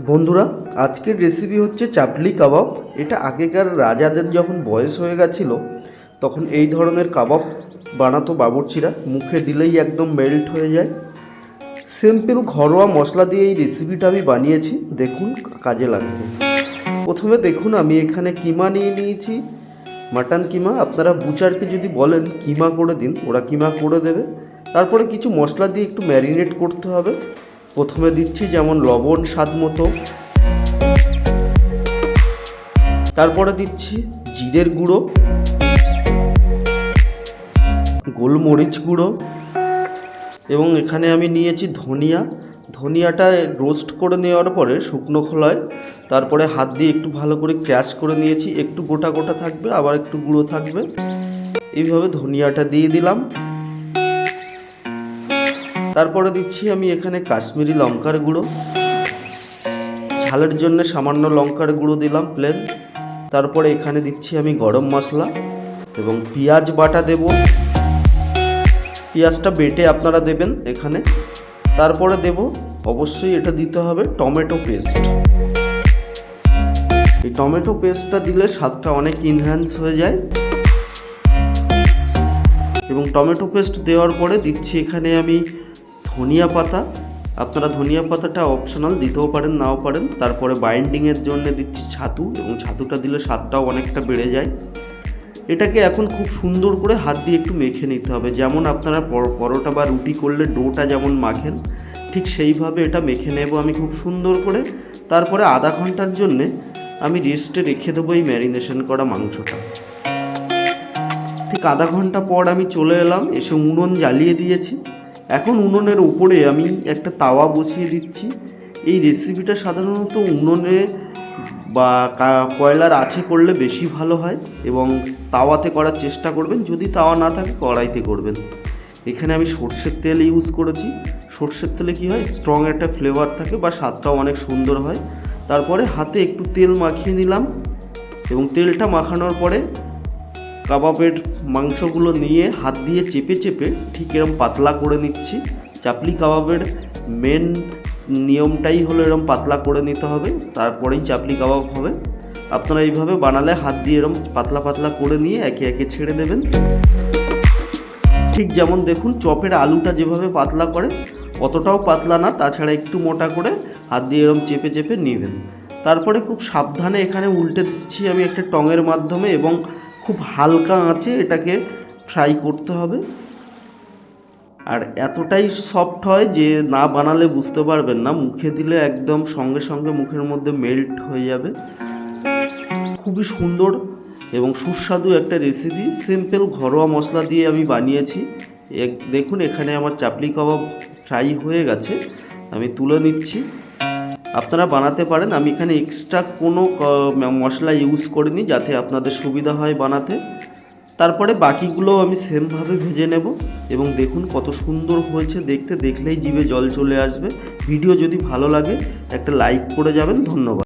বন্ধুরা, আজকের রেসিপি হচ্ছে চাপলি কাবাব। এটা আগেকার রাজাদের যখন বয়স হয়ে গেছিল, তখন এই ধরনের কাবাব বানাতো বাবুর্চিরা। মুখে দিলেই একদম মেল্ট হয়ে যায়। সিম্পল ঘরোয়া মশলা দিয়ে এই রেসিপিটা আমি বানিয়েছি। দেখুন, কাজে লাগবে। প্রথমে দেখুন, আমি এখানে কিমা নিয়ে নিয়েছি। মাটন কিমা। আপনারা বুচারকে যদি বলেন, কিমা করে দিন, ওরা কিমা করে দেবে। তারপরে কিছু মশলা দিয়ে একটু ম্যারিনেট করতে হবে। প্রথমে দিচ্ছি যেমন লবণ, স্বাদ মতো। তারপরে দিচ্ছি জিরের গুঁড়ো, গোলমরিচ গুঁড়ো এবং এখানে আমি নিয়েছি ধনিয়া। ধনিয়াটা রোস্ট করে নেওয়ার পরে শুকনো খোলায়, তারপরে হাত দিয়ে একটু ভালো করে ক্র্যাশ করে নিয়েছি। একটু গোটা গোটা থাকবে, আবার একটু গুঁড়ো থাকবে। এইভাবে ধনিয়াটা দিয়ে দিলাম। তারপরে দিচ্ছি আমি এখানে কাশ্মীরি লঙ্কার গুঁড়ো। ঝালের জন্য সামান্য লঙ্কার গুঁড়ো দিলাম প্লেন তারপরে এখানে দিচ্ছি আমি গরম মশলা এবং পেঁয়াজ বাটা দেব। পেঁয়াজটা বেটে আপনারা দেবেন এখানে। তারপরে দেব, অবশ্যই এটা দিতে হবে টমেটো পেস্ট। এই টমেটো পেস্টটা দিলে স্বাদটা অনেক ইনহ্যান্স হয়ে যায়। এবং টমেটো পেস্ট দেওয়ার পরে দিচ্ছি এখানে আমি ধনিয়া পাতা। আপনারা ধনিয়া পাতাটা অপশনাল দিতেও পারেন, নাও পারেন। তারপরে বাইন্ডিংয়ের জন্য দিচ্ছি ছাতু এবং ছাতুটা দিলে স্বাদটাও অনেকটা বেড়ে যায়। এটাকে এখন খুব সুন্দর করে হাত দিয়ে একটু মেখে নিতে হবে। যেমন আপনারা পর- পরোটা বা রুটি করলে ডোটা যেমন মাখেন, ঠিক সেইভাবে এটা মেখে নেব আমি খুব সুন্দর করে। তারপরে আধা ঘণ্টার জন্যে আমি রেস্টে রেখে দেবো এই ম্যারিনেশন করা মাংসটা। ঠিক আধা ঘণ্টা পর আমি চলে এলাম, এসে উনুন জ্বালিয়ে দিয়েছি। এখন উনুনের উপরে আমি একটা তাওয়া বসিয়ে দিচ্ছি। এই রেসিপিটা সাধারণত উনুনে বা কয়লার আছে করলে বেশি ভালো হয় এবং তাওয়াতে করার চেষ্টা করবেন। যদি তাওয়া না থাকে, কড়াইতে করবেন। এখানে আমি সর্ষের তেল ইউজ করেছি। সর্ষের তেলে কি হয়? স্ট্রং একটা ফ্লেভার থাকে বা স্বাদটাও অনেক সুন্দর হয়। তারপরে হাতে একটু তেল মাখিয়ে নিলাম এবং তেলটা মাখানোর পরে কাবাবের মাংসগুলো নিয়ে হাত দিয়ে চেপে চেপে ঠিক এরম পাতলা করে নিচ্ছি। চাপলি কাবাবের মেন নিয়মটাই হলো এরম পাতলা করে নিতে হবে, তারপরেই চাপলি কাবাব হবে। আপনারা এইভাবে বানালে হাত দিয়ে এরম পাতলা পাতলা করে নিয়ে একে একে ছেড়ে দেবেন। ঠিক যেমন দেখুন, চপের আলুটা যেভাবে পাতলা করে, অতটাও পাতলা না, তাছাড়া একটু মোটা করে হাত দিয়ে এরম চেপে চেপে নেবেন। তারপরে খুব সাবধানে এখানে উল্টে দিচ্ছি আমি একটা টঙের মাধ্যমে এবং খুব হালকা আঁচে এটাকে ফ্রাই করতে হবে। আর এতটাই সফট হয় যে না বানালে বুঝতে পারবেন না, মুখে দিলে একদম সঙ্গে সঙ্গে মুখের মধ্যে মেল্ট হয়ে যাবে। খুবই সুন্দর এবং সুস্বাদু একটা রেসিপি সিম্পল ঘরোয়া মশলা দিয়ে আমি বানিয়েছি। দেখুন এখানে আমার চাপলি কাবাব ফ্রাই হয়ে গেছে, আমি তুলে নিচ্ছি। আপনারা বানাতে পারেন। আমি এখানে এক্সট্রা কোনো মশলা ইউজ করিনি যাতে আপনাদের সুবিধা হয় বানাতে। তারপরে বাকিগুলো আমি সেমভাবে ভেজে নেব এবং দেখুন কত সুন্দর হয়েছে। দেখতে, দেখলেই জিভে জল চলে আসবে। ভিডিও যদি ভালো লাগে, একটা লাইক করে যাবেন। ধন্যবাদ।